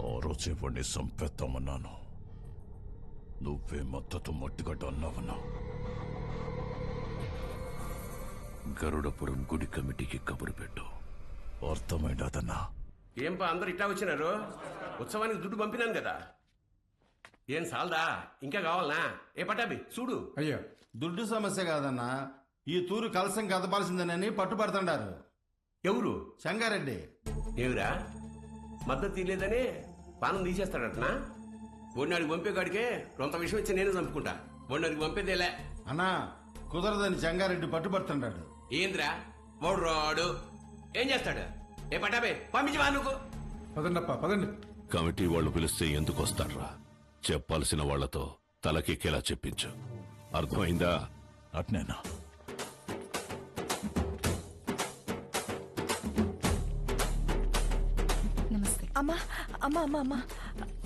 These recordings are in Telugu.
ఆ రోజే వాడిని సంపేద్దామన్నాను నువ్వే మద్దతు మట్టిగడ్డ అన్నావన్నా గరుడపురం గుడి కమిటీకి కబురు పెట్టు. అర్థమైందన్నా ఏంపా అందరు ఇట్టా వచ్చినారు? ఉత్సవానికి దుడ్డు పంపినాను కదా. ఏం సాల్దా? ఇంకా కావాలనా? ఏ పటాబి చూడు. అయ్యో దుడ్డు సమస్య కాదన్నా. ఈ తూరు కలసం కదపాల్సిందేనని పట్టుబడుతుండారు. ఎవరు? సంగారెడ్డి ఏమిరా మద్దతు తీయలేదని పానం తీసేస్తాడటనా? ఒడినాడికి పంపే కాడికే రొంత విషయం ఇచ్చి నేను చంపుకుంటా. ఒడినాడికి పంపేదేలే. అన్నా కుదరదని సంగారెడ్డి పట్టుబడుతుండాడు ఏంద్రా? వాడు రాడు. ఏం చేస్తాడు? ఏ పటాబే పంపించి వా నువ్వు? పదండప్ప పదండి. కమిటీ వాళ్ళు పిలిస్తే ఎందుకు వస్తాడ్రా? చెప్పాల్సిన వాళ్ళతో తలకెక్కేలా చెప్పించు. అర్థమైందా? అట్నేనా? అమ్మా అమ్మా అమ్మా అమ్మా.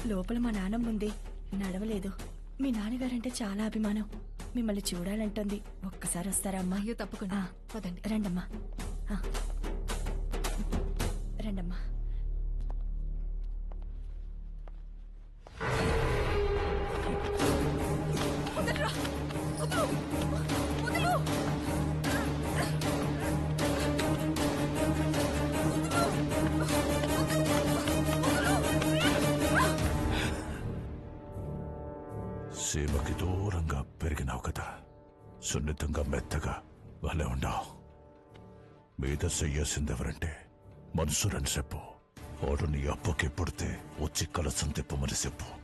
లోపల మా నాన్నమ్మ ఉంది. నడవలేదు. మీ నాన్నగారంటే చాలా అభిమానం. మిమ్మల్ని చూడాలంటుంది. ఒక్కసారి వస్తారా అమ్మా? అయ్యో తప్పకుండా. పదండి. రండమ్మా. సీమకి దూరంగా పెరిగినావు కదా సున్నితంగా మెత్తగా భలే ఉండావు. మీద చెయ్యాల్సిందెవరంటే మనసురని చెప్పు. వాడు నీ అప్పకి పుడితే వచ్చి కలసం తిప్పమని చెప్పు.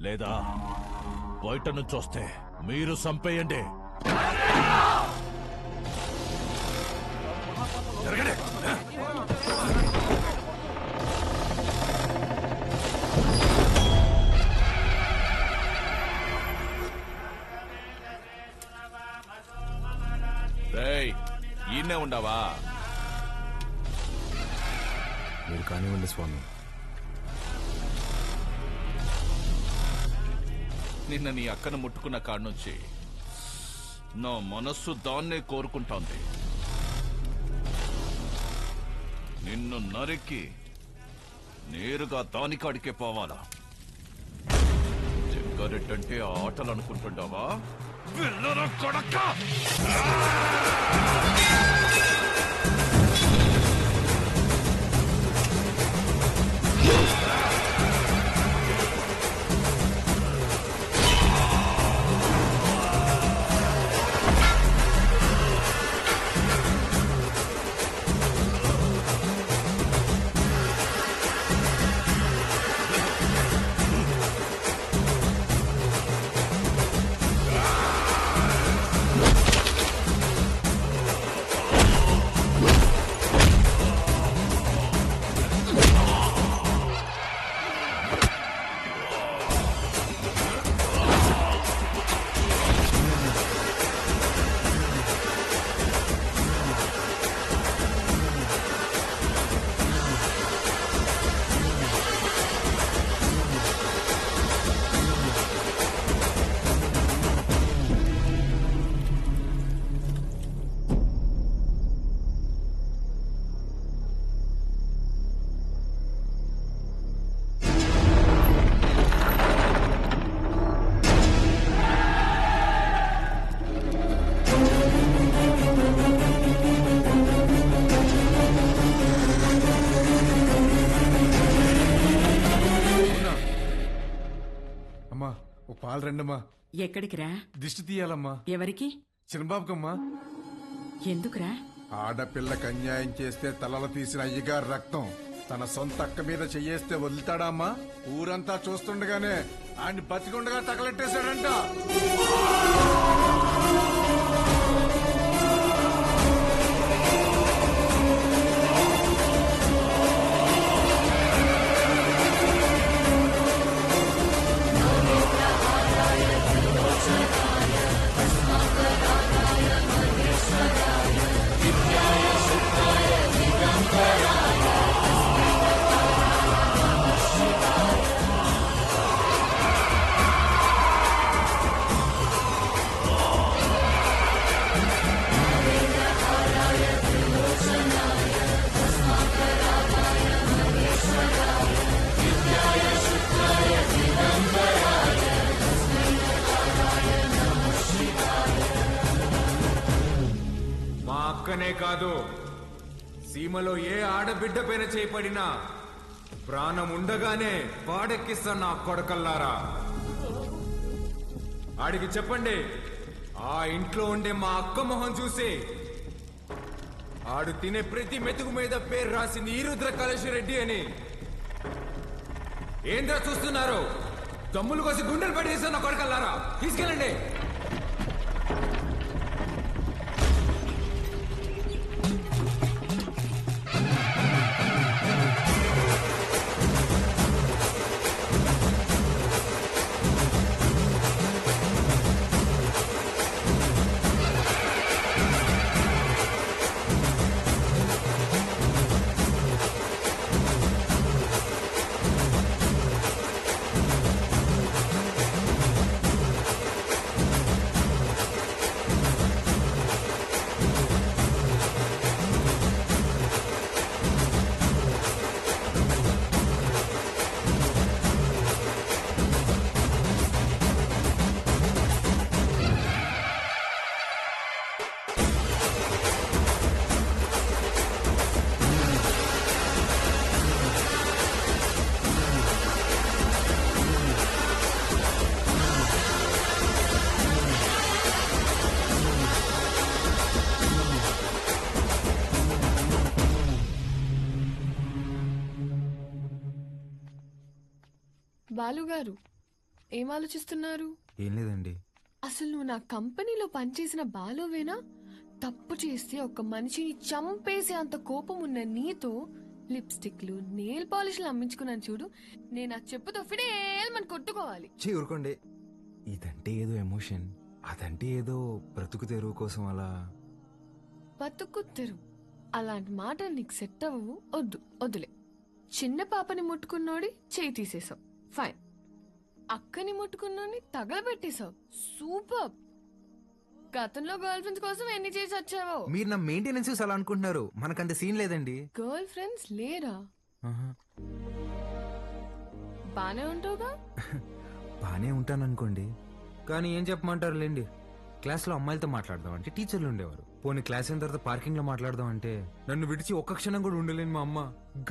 లేదా బయట నుంచి వస్తే మీరు సంపేయండి రేయ్ ఈయనే ఉండవా? మీరు కానివ్వండి స్వామి. నిన్న నీ అక్కను ముట్టుకున్న కాడ నుంచి నా మనస్సు దాన్నే కోరుకుంటోంది. నిన్ను నరికి నేరుగా దానికాడికే పోవాలా? చెంగారెడ్డంటే ఆటలు అనుకుంటుండవా పిల్లల కొడక ఎక్కడికిరా? దిష్టి తీయాలమ్మా. ఎవరికి? చిన్నబాబుకమ్మా. ఎందుకురా? ఆడపిల్లకి అన్యాయం చేస్తే తలలు తీసిన అయ్యగారు రక్తం తన సొంత అక్క మీద చెయ్యేస్తే వదులుతాడా ఊరంతా చూస్తుండగానే ఆయన బతికుండగా తగలెట్టేశాడంట. మా కాదు. సీమలో ఏ ఆడబిడ్డ పైన చేపడినా ప్రాణం ఉండగానే వాడెక్కిస్తా నా కొడకల్లారా. ఆడికి చెప్పండి ఆ ఇంట్లో ఉండే మా అక్క మొహం చూసి ఆడు తినే ప్రతి మెతుకు మీద పేరు రాసింది ఈ రుద్ర రెడ్డి అని. ఏంద్రా చూస్తున్నారు? తమ్ములు కోసి గుండెలు పడేసిన నా కొడకల్లారా. తీసుకెళ్ళండి. బాలుగారు ఏం ఆలోచిస్తున్నారు? ఏం లేదండి. అసలు నువ్వు నా కంపెనీలో పనిచేసిన బాలువేనా? తప్పు చేస్తే ఒక మనిషిని చంపేసే అంత కోపం ఉన్న నీతో లిప్స్టిక్లు నేల్ పాలిష్లు అమ్మించుకున్నాను చూడు. నేను ఆ చెప్పుతో ఫిడేల్మని కొట్టుకోవాలి. చీ ఊరుకోండి. ఇదంటే ఏదో ఎమోషన్. అదంటే ఏదో బ్రతుకు తెరువు కోసం అలా. బతుకు తెరు అలాంటి మాటలు నీకు సెట్ అవ్వవు. వద్దు వద్దులే. చిన్న పాపని ముట్టుకున్నోడి చేయి తీసేశావు ఫైన్ అక్కని ముట్టుకున్నోని తగలబెట్టేశావు. సూపర్ గతంలో గర్ల్ ఫ్రెండ్స్ కోసం ఎన్ని చేసి వచ్చావో. మీరు నా మెయింటెనెన్స్ అలా అనుకుంటున్నారు. మనకంత సీన్ లేదండి. గర్ల్ ఫ్రెండ్స్ లేరా బానే ఉంటావుగా? బానే ఉంటాను అనుకోండి కానీ ఏం చెప్పమంటారు లేండి క్లాస్లో అమ్మాయిలతో మాట్లాడదాం అంటే టీచర్లు ఉండేవారు. పోనీ క్లాస్ అయిన తర్వాత పార్కింగ్లో మాట్లాడదాం అంటే నన్ను విడిచి ఒక్క క్షణం కూడా ఉండలేని మా అమ్మ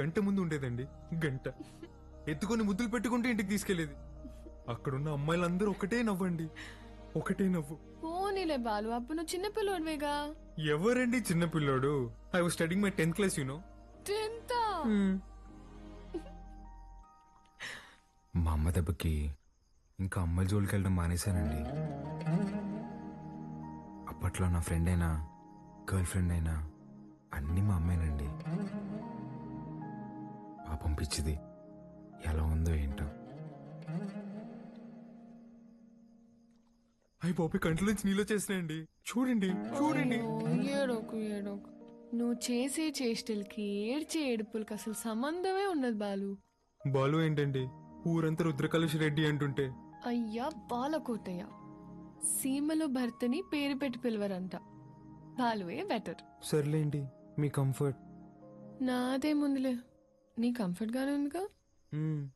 గంట ముందు ఉండేదండి. గంట. ఎత్తుకొని ముద్దులు పెట్టుకుంటే ఇంటికి తీసుకెళ్ళేది అక్కడున్న అమ్మాయిలందరూ ఒకటే నవ్వండి. ఒకటే నవ్వు. పోనీలే బాలు అప్పుడు నువ్వు చిన్న పిల్లోడివేగా? ఎవరండి చిన్న పిల్లోడు? I was studying my tenth class you know tenth? మా అమ్మ దెబ్బకి ఇంకా అమ్మాయిల జోలికి వెళ్ళడం మానేశానండి. అప్పట్లో నా ఫ్రెండ్ అయినా గర్ల్ ఫ్రెండ్ అయినా అన్నీ మా అమ్మాయినండి పాపం పిచ్చిది. ఎలా ఉందో ఏంటో. అయ్యి బాబు కంట్లో నుంచి నీళ్ళు చేసినాయండి చూడండి చూడండి. ఏడోకు ఏడోకు. నువ్వు చేసే చేష్టలకి ఏడ్చే ఏడుపులకి అసలు సంబంధమే ఉండదు బాలు. బాలు ఏంటండి? ఊరంతా రుద్రకలుష్ రెడ్డి అంటుంటే. అయ్యా బాలకోటయ్య. సీమలో భర్తని పేరు పెట్టి పిలవరంట. బాలువే బెటర్. సర్లేండి మీ కంఫర్ట్. నాదే ముందులే. నీ కంఫర్ట్ గానే ఉందిగా? 嗯。